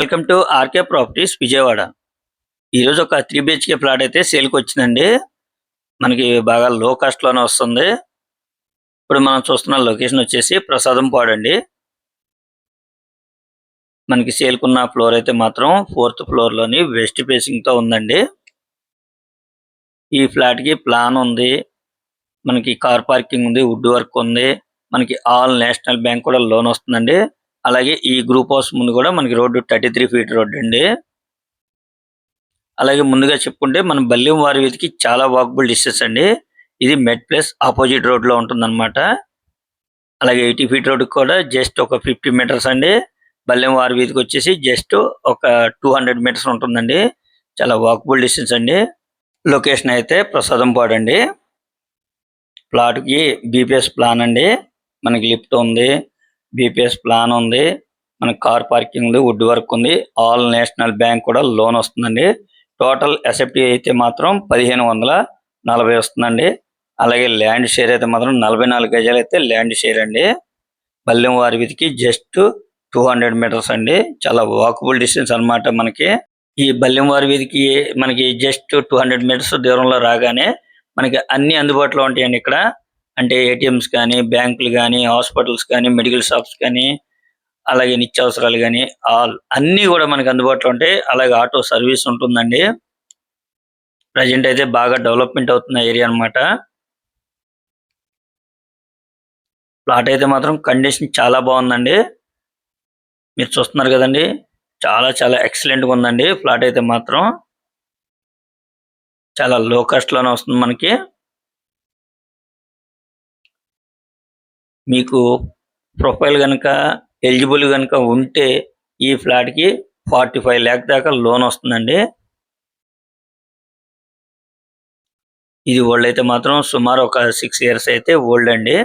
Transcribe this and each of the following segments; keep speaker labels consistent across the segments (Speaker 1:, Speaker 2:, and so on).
Speaker 1: Welcome to RK properties Vijayawada. ఈరోజు ఒక three BHK flat అయితే సేల్కి వచ్చిందండి. మనకి బాగా లో కాస్ట్లోనే వస్తుంది. ఇప్పుడు మనం చూస్తున్న లొకేషన్ వచ్చేసి ప్రసాదం పాడండి మనకి సేల్కున్న ఫ్లోర్ అయితే మాత్రం ఫోర్త్ ఫ్లోర్లోని వెస్ట్ ఫేసింగ్తో ఉందండి. ఈ ఫ్లాట్కి ప్లాన్ ఉంది. మనకి కార్ పార్కింగ్ ఉంది వుడ్ వర్క్ ఉంది. మనకి ఆల్ నేషనల్ బ్యాంక్ కూడా లోన్ వస్తుందండి. అలాగే ఈ గ్రూప్ హౌస్ ముందు కూడా మనకి road thirty three feet road అండి. అలాగే ముందుగా చెప్పుకుంటే మన బల్లిం వారి వీధికి చాలా వాకబుల్ డిస్టెన్స్ అండి. ఇది మెడ్ ప్లేస్ ఆపోజిట్ రోడ్లో ఉంటుందన్నమాట. అలాగే ఎయిటీ ఫీట్ రోడ్ కూడా జస్ట్ ఒక ఫిఫ్టీ మీటర్స్ అండి. బల్యం వారి వీధికి వచ్చేసి జస్ట్ ఒక టూ హండ్రెడ్ మీటర్స్ ఉంటుందండి. చాలా వాకబుల్ డిస్టెన్స్ అండి. లొకేషన్ అయితే ప్రసాదం పాడండి ప్లాట్కి బీపీఎస్ ప్లాన్ అండి. మనకి లిఫ్ట్ ఉంది. బీపీఎస్ ప్లాన్ ఉంది. మనకి కార్ పార్కింగ్ ఉంది వుడ్ వర్క్ ఉంది. ఆల్ నేషనల్ బ్యాంక్ కూడా లోన్ వస్తుందండి. టోటల్ ఎస్ఎఫ్టీ అయితే మాత్రం పదిహేను వందల నలభై వస్తుందండి. అలాగే ల్యాండ్ షేర్ అయితే మాత్రం నలభై నాలుగు గజాలు అయితే ల్యాండ్ షేర్ అండి. బల్లెం వారి వీధికి జస్ట్ టూ హండ్రెడ్ మీటర్స్ అండి. చాలా వాకబుల్ డిస్టెన్స్ అన్నమాట మనకి. ఈ బల్లెం వారి వీధికి మనకి జస్ట్ టూ హండ్రెడ్ మీటర్స్ దూరంలో రాగానే మనకి అన్ని అందుబాటులో ఉంటాయండి ఇక్కడ. అంటే ఏటీఎంస్ కానీ బ్యాంకులు కానీ హాస్పిటల్స్ కానీ మెడికల్ షాప్స్ కానీ అలాగే నిత్యావసరాలు కానీ ఆల్ అన్నీ కూడా మనకి అందుబాటులో ఉంటాయి అలాగే ఆటో సర్వీస్ ఉంటుందండి. ప్రజెంట్ అయితే బాగా డెవలప్మెంట్ అవుతున్న ఏరియా అన్నమాట. ప్లాట్ అయితే మాత్రం కండిషన్ చాలా బాగుందండి. మీరు చూస్తున్నారు కదండి చాలా చాలా ఎక్సలెంట్గా ఉందండి ఫ్లాట్ అయితే మాత్రం. చాలా లో కాస్ట్లోనే వస్తుంది మనకి. మీకు ప్రొఫైల్ కనుక ఎలిజిబుల్ కనుక ఉంటే ఈ ఫ్లాట్కి ఫార్టీ ఫైవ్ ల్యాక్ దాకా లోన్ వస్తుందండి. ఇది ఓల్డ్ అయితే మాత్రం సుమారు ఒక సిక్స్ ఇయర్స్ అయితే ఓల్డ్ అండి.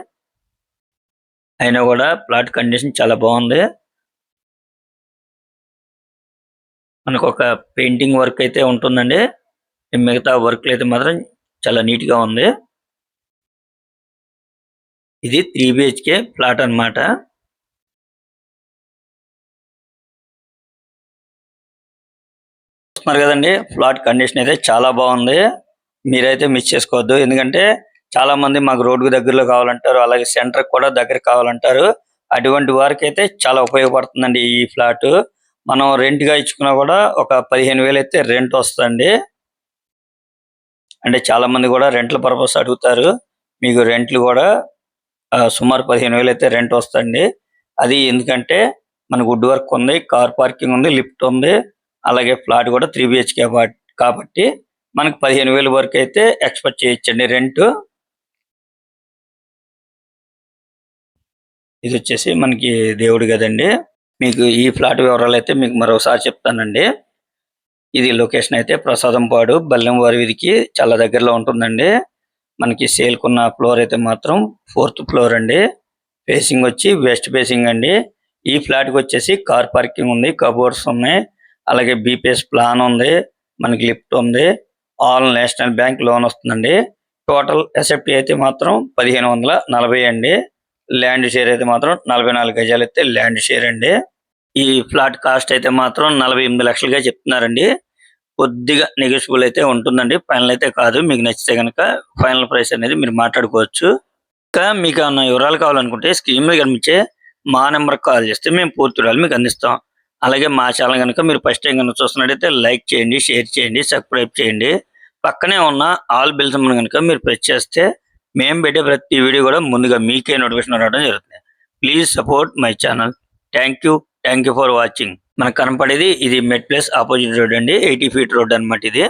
Speaker 1: అయినా కూడా ప్లాట్ కండిషన్ చాలా బాగుంది. మనకు ఒక పెయింటింగ్ వర్క్ అయితే ఉంటుందండి. మిగతా వర్క్లు అయితే మాత్రం చాలా నీట్గా ఉంది. ఇది త్రీ బిహెచ్కే ఫ్లాట్ అన్నమాట. చూస్తున్నారు కదండి ఫ్లాట్ కండిషన్ అయితే చాలా బాగుంది. మీరైతే మిస్ చేసుకోవద్దు. ఎందుకంటే చాలా మంది మాకు రోడ్డు దగ్గరలో కావాలంటారు అలాగే సెంటర్ కూడా దగ్గర కావాలంటారు. అటువంటి వారికి అయితే చాలా ఉపయోగపడుతుందండి ఈ ఫ్లాట్. మనం రెంట్గా ఇచ్చుకున్నా కూడా ఒక పదిహేను వేలు అయితే రెంట్ వస్తుంది అంటే చాలా మంది కూడా రెంట్ల పర్పస్ అడుగుతారు. మీకు రెంట్లు కూడా సుమారు పదిహేను వేలు అయితే రెంట్ వస్తుంది. అది ఎందుకంటే మనకు వుడ్ వర్క్ ఉంది కార్ పార్కింగ్ ఉంది లిఫ్ట్ ఉంది అలాగే ఫ్లాట్ కూడా త్రీ బిహెచ్కే కాబట్టి మనకు పదిహేను వేలు వరకు అయితే ఎక్స్పెక్ట్ చేయొచ్చండి రెంట్. ఇది వచ్చేసి మనకి దేవుడు కదండి. మీకు ఈ ఫ్లాట్ వివరాలు అయితే మీకు మరోసారి చెప్తానండి. ఇది లొకేషన్ అయితే ప్రసాదంపాడు బల్లెంవారి వీధికి చాలా దగ్గరలో ఉంటుందండి. మనకి సేల్కున్న ఫ్లోర్ అయితే మాత్రం ఫోర్త్ ఫ్లోర్ అండి. ఫేసింగ్ వచ్చి వెస్ట్ ఫేసింగ్ అండి. ఈ ఫ్లాట్కి వచ్చేసి కార్ పార్కింగ్ ఉంది కబోర్డ్స్ ఉన్నాయి. అలాగే బీపీఎస్ ప్లాన్ ఉంది మనకి లిఫ్ట్ ఉంది. ఆల్ నేషనల్ బ్యాంక్ లోన్ వస్తుందండి. టోటల్ ఎసెప్ట్ అయితే మాత్రం పదిహేను వందల నలభై అండి. ల్యాండ్ షేర్ అయితే మాత్రం నలభై నాలుగు గజాలు అయితే ల్యాండ్ షేర్ అండి. ఈ ఫ్లాట్ కాస్ట్ అయితే మాత్రం నలభై ఎనిమిది లక్షలుగా చెప్తున్నారండి. కొద్దిగా నెగోషియబుల్ అయితే ఉంటుందండి. ఫైనల్ అయితే కాదు. మీకు నచ్చితే కనుక ఫైనల్ ప్రైస్ అనేది మీరు మాట్లాడుకోవచ్చు. ఇంకా మీకు ఏమైనా వివరాలు కావాలనుకుంటే స్క్రీన్ కనిపించే మా నెంబర్ కాల్ చేస్తే మేము పూర్తి వివరాలు మీకు అందిస్తాం. అలాగే మా ఛానల్ కనుక మీరు ఫస్ట్ టైం కనుక చూస్తున్నట్టయితే లైక్ చేయండి షేర్ చేయండి సబ్స్క్రైబ్ చేయండి. పక్కనే ఉన్న ఆల్ బిల్స్ కనుక మీరు ప్రెస్ చేస్తే మేము పెట్టే ప్రతి వీడియో కూడా ముందుగా మీకే నోటిఫికేషన్ రావడం జరుగుతుంది. Please support my channel thank you thank you for watching మనకు కనపడేది ఇది మెడ్ ప్లేస్ ఆపోజిట్ రోడ్ అండి ఎయిటీ ఫీట్ రోడ్ అన్నమాట ఇది.